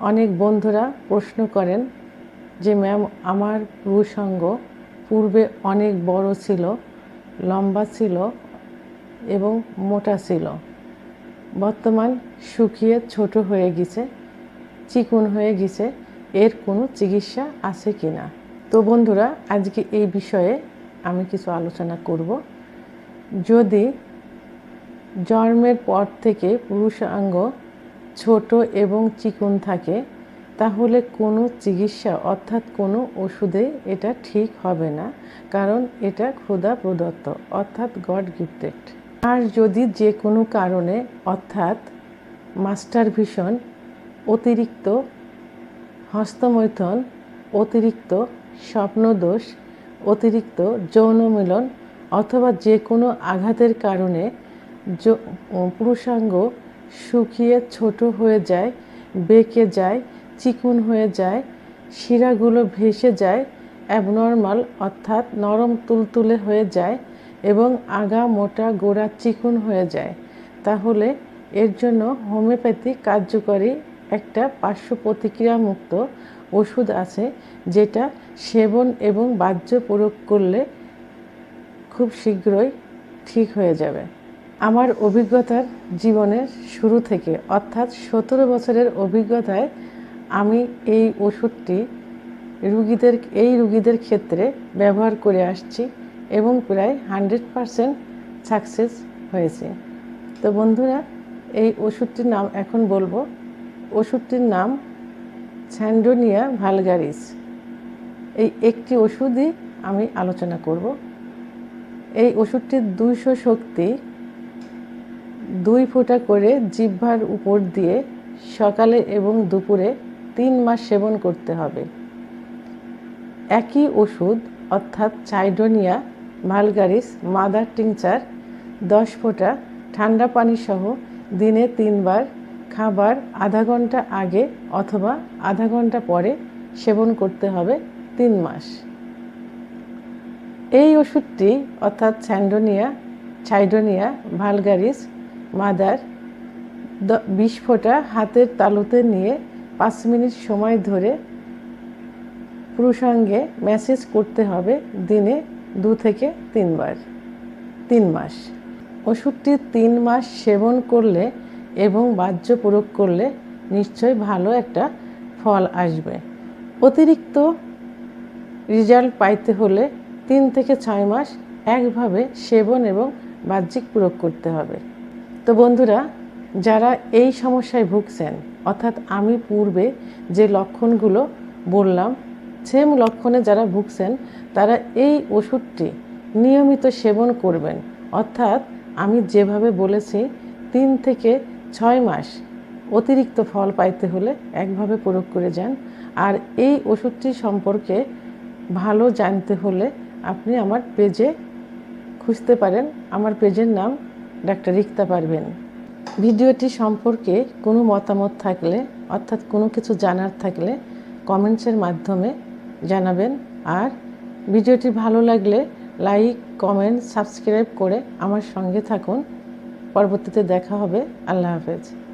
অনেক বন্ধুরা প্রশ্ন করেন যে, ম্যাম, আমার পুরুষাঙ্গ পূর্বে অনেক বড় ছিল, লম্বা ছিল এবং মোটা ছিল। বর্তমান শুকিয়ে ছোট হয়ে গেছে, চিকন হয়ে গেছে। এর কোনো চিকিৎসা আছে কি না? তো বন্ধুরা, আজকে এই বিষয়ে আমি কিছু আলোচনা করব। যদি জন্মের পর থেকে পুরুষাঙ্গ ছোট এবং চিকন থাকে, তাহলে কোনো চিকিৎসা অর্থাৎ কোনো ওষুধে এটা ঠিক হবে না, কারণ এটা ক্ষুধা প্রদত্ত, অর্থাৎ গড গিফটেড আর যদি যে কোনো কারণে, অর্থাৎ মাস্টার ভিশন অতিরিক্ত হস্তমৈথন, অতিরিক্ত স্বপ্নদোষ, অতিরিক্ত যৌনমিলন অথবা যে কোনো আঘাতের কারণে পুরুষাঙ্গ শুকিয়ে ছোট হয়ে যায়, বেঁকে যায়, চিকুন হয়ে যায়, শিরাগুলো ভেসে যায় অ্যাবনর্মাল অর্থাৎ নরম তুলতুলে হয়ে যায় এবং আগা মোটা গোড়া চিকুন হয়ে যায়। তাহলে এর জন্য হোমিওপ্যাথি কার্যকরী একটা পার্শ্ব প্রতিক্রিয়া মুক্ত ওষুধ আছে যেটা সেবন এবং বাহ্য প্রয়োগ করলে খুব শীঘ্রই ঠিক হয়ে যাবে। আমার অভিজ্ঞতার জীবনের শুরু থেকে, অর্থাৎ সতেরো বছরের অভিজ্ঞতায় আমি এই ওষুধটি রুগীদের, এই রুগীদের ক্ষেত্রে ব্যবহার করে আসছি এবং প্রায় হান্ড্রেড পারসেন্ট সাকসেস হয়েছে। তো বন্ধুরা, এই ওষুধটির নাম এখন বলব। ওষুধটির নাম স্যান্ডোনিয়া ভালগারিস। এই একটি ওষুধই আমি আলোচনা করব। এই ওষুধটির দুইশো শক্তি দুই ফোঁটা করে জিহ্বার উপর দিয়ে সকালে এবং দুপুরে তিন মাস সেবন করতে হবে। একই ওষুধ, অর্থাৎ চাইডোনিয়া ভালগারিস মাদার টিংচার, দশ ফোঁটা ঠান্ডা পানি সহ দিনে তিনবার, খাবার আধা ঘণ্টা আগে অথবা আধা ঘণ্টা পরে সেবন করতে হবে তিন মাস। এই ওষুধটি, অর্থাৎ স্যান্ডোনিয়া ছাইডোনিয়া ভালগারিস মাদার বিশ ফোঁটা হাতের তালুতে নিয়ে পাঁচ মিনিট সময় ধরে পুরুষাঙ্গে ম্যাসেজ করতে হবে দিনে দু থেকে তিনবার, তিন মাস। ওষুধটি তিন মাস সেবন করলে এবং বাহ্য প্রয়োগ করলে নিশ্চয়ই ভালো একটা ফল আসবে। অতিরিক্ত রেজাল্ট পাইতে হলে তিন থেকে ছয় মাস একভাবে সেবন এবং বাহ্যিক প্রয়োগ করতে হবে। তো বন্ধুরা, যারা এই সমস্যায় ভুগছেন, অর্থাৎ আমি পূর্বে যে লক্ষণগুলো বললাম সেম লক্ষণে যারা ভুগছেন, তারা এই ওষুধটি নিয়মিত সেবন করবেন। অর্থাৎ আমি যেভাবে বলেছি, তিন থেকে ছয় মাস অতিরিক্ত ফল পাইতে হলে একভাবে প্রয়োগ করে যান। আর এই ওষুধটি সম্পর্কে ভালো জানতে হলে আপনি আমার পেজে খুঁজতে পারেন। আমার পেজের নাম ডাক্তার রিক্তা পারবেন। ভিডিওটি সম্পর্কে কোনো মতামত থাকলে, অর্থাৎ কোনো কিছু জানার থাকলে কমেন্টসের মাধ্যমে জানাবেন। আর ভিডিওটি ভালো লাগলে লাইক, কমেন্ট, সাবস্ক্রাইব করে আমার সঙ্গে থাকুন। পরবর্তীতে দেখা হবে। আল্লাহ হাফেজ।